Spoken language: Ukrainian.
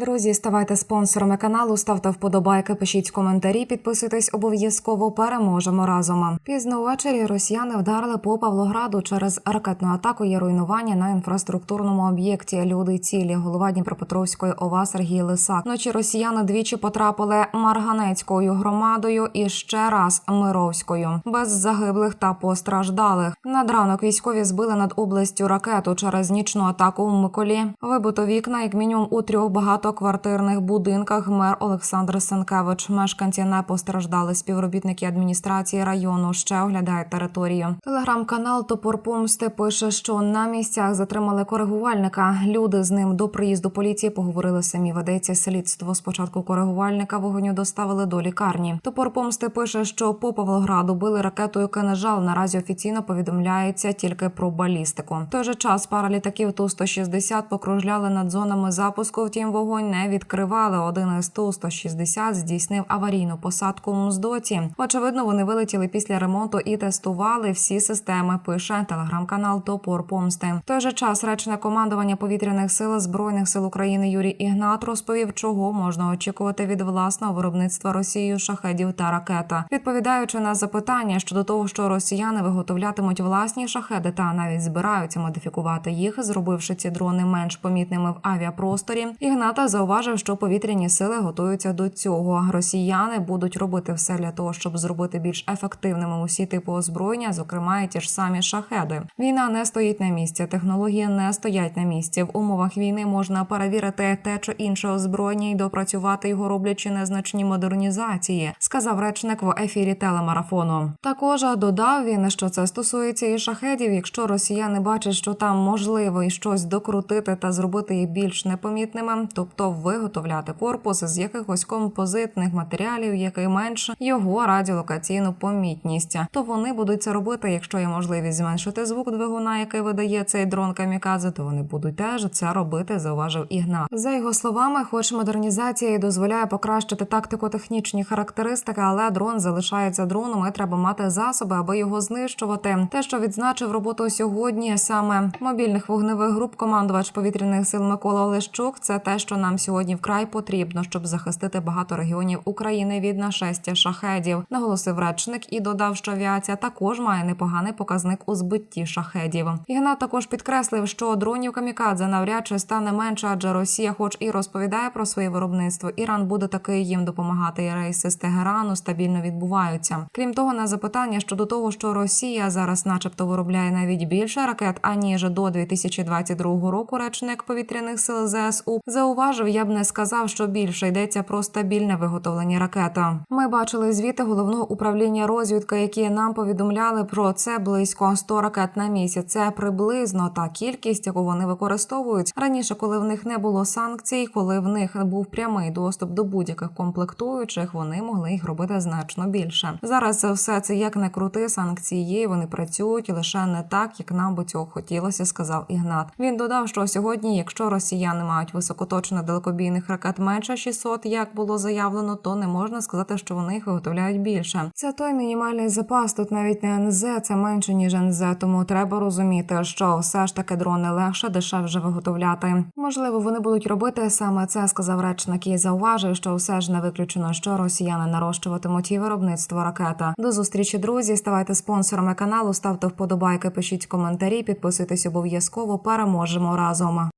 Друзі, ставайте спонсорами каналу, ставте вподобайки, пишіть коментарі, підписуйтесь обов'язково. Переможемо разом. Пізно ввечері росіяни вдарили по Павлограду через ракетну атаку. Є руйнування на інфраструктурному об'єкті. Люди цілі. Голова Дніпропетровської ОВА Сергій Лисак. Вночі росіяни двічі потрапили Марганецькою громадою і ще раз Мировською, без загиблих та постраждалих. Над ранок військові збили над областю ракету через нічну атаку у Миколі. Вибито вікна, як мінімум у трьох багатоквартирних будинках. Мер Олександр Сенкевич. Мешканці не постраждали. Співробітники адміністрації району ще оглядають територію. Телеграм-канал Топор Помсти пише, що на місцях затримали коригувальника. Люди з ним до приїзду поліції поговорили самі. Ведеться слідство. Спочатку коригувальника вогоню доставили до лікарні. Топор Помсти пише, що по Павлограду били ракетою кинежал. Наразі офіційно повідомляється тільки про балістику. В той же час пара літаків Ту-160 покружляли над зонами запуску. Втім, вогонь не відкривали. Один із Ту-160 здійснив аварійну посадку в Мздоті. Очевидно, вони вилетіли після ремонту і тестували всі системи. Пише телеграм-канал Топор Помсти. В той же час речне командування повітряних сил збройних сил України Юрій Ігнат розповів, чого можна очікувати від власного виробництва Росією шахедів та ракета. Відповідаючи на запитання щодо того, що росіяни виготовлятимуть власні шахеди та навіть збираються модифікувати їх, зробивши ці дрони менш помітними в авіапросторі. Ігната зауважив, що повітряні сили готуються до цього. Росіяни будуть робити все для того, щоб зробити більш ефективними усі типи озброєння, зокрема і ті ж самі шахеди. Війна не стоїть на місці, технології не стоять на місці. В умовах війни можна перевірити те чи інше озброєння і допрацювати його, роблячи незначні модернізації, сказав речник в ефірі телемарафону. Також додав він, що це стосується і шахедів. Якщо росіяни бачать, що там можливо і щось докрутити та зробити їх більш непомітними, тобто виготовляти корпус з якихось композитних матеріалів, який менше його радіолокаційну помітність, то вони будуть це робити. Якщо є можливість зменшити звук двигуна, який видає цей дрон камікадзе, то вони будуть теж це робити. Зауважив Ігнат. За його словами, хоч модернізація і дозволяє покращити тактико-технічні характеристики, але дрон залишається дроном. і Треба мати засоби, аби його знищувати. Те, що відзначив роботу сьогодні, саме мобільних вогневих груп, командувач повітряних сил Микола Лещук, це те, що нам сьогодні вкрай потрібно, щоб захистити багато регіонів України від нашестя шахедів. Наголосив речник і додав, що авіація також має непоганий показник у збитті шахедів. Ігнат також підкреслив, що дронів камікадзе навряд чи стане менше, адже Росія, хоч і розповідає про своє виробництво, Іран буде таки їм допомагати. І рейси з Тегерану стабільно відбуваються. Крім того, на запитання щодо того, що Росія зараз, начебто, виробляє навіть більше ракет аніж до 2022 року. Речник повітряних сил ЗСУ зауважив, я б не сказав, що більше йдеться про стабільне виготовлення ракет. Ми бачили звіти головного управління розвідки, які нам повідомляли про це близько 100 ракет на місяць. Це приблизно та кількість, яку вони використовують раніше, коли в них не було санкцій, коли в них був прямий доступ до будь-яких комплектуючих, вони могли їх робити значно більше. Зараз все це як не крути, санкції є, вони працюють лише не так, як нам би цього хотілося, сказав Ігнат. Він додав, що сьогодні, якщо росіяни мають високоточних далекобійних ракет менше 600, як було заявлено, то не можна сказати, що вони їх виготовляють більше. Це той мінімальний запас. Тут навіть не НЗ, це менше ніж НЗ, тому треба розуміти, що все ж таки дрони легше, дешевше виготовляти. Можливо, вони будуть робити саме це, сказав речник і зауважив, що все ж не виключено, що росіяни нарощуватимуть і виробництво ракета. До зустрічі, друзі. Ставайте спонсорами каналу, ставте вподобайки, пишіть коментарі, підписуйтесь обов'язково. Переможемо разом.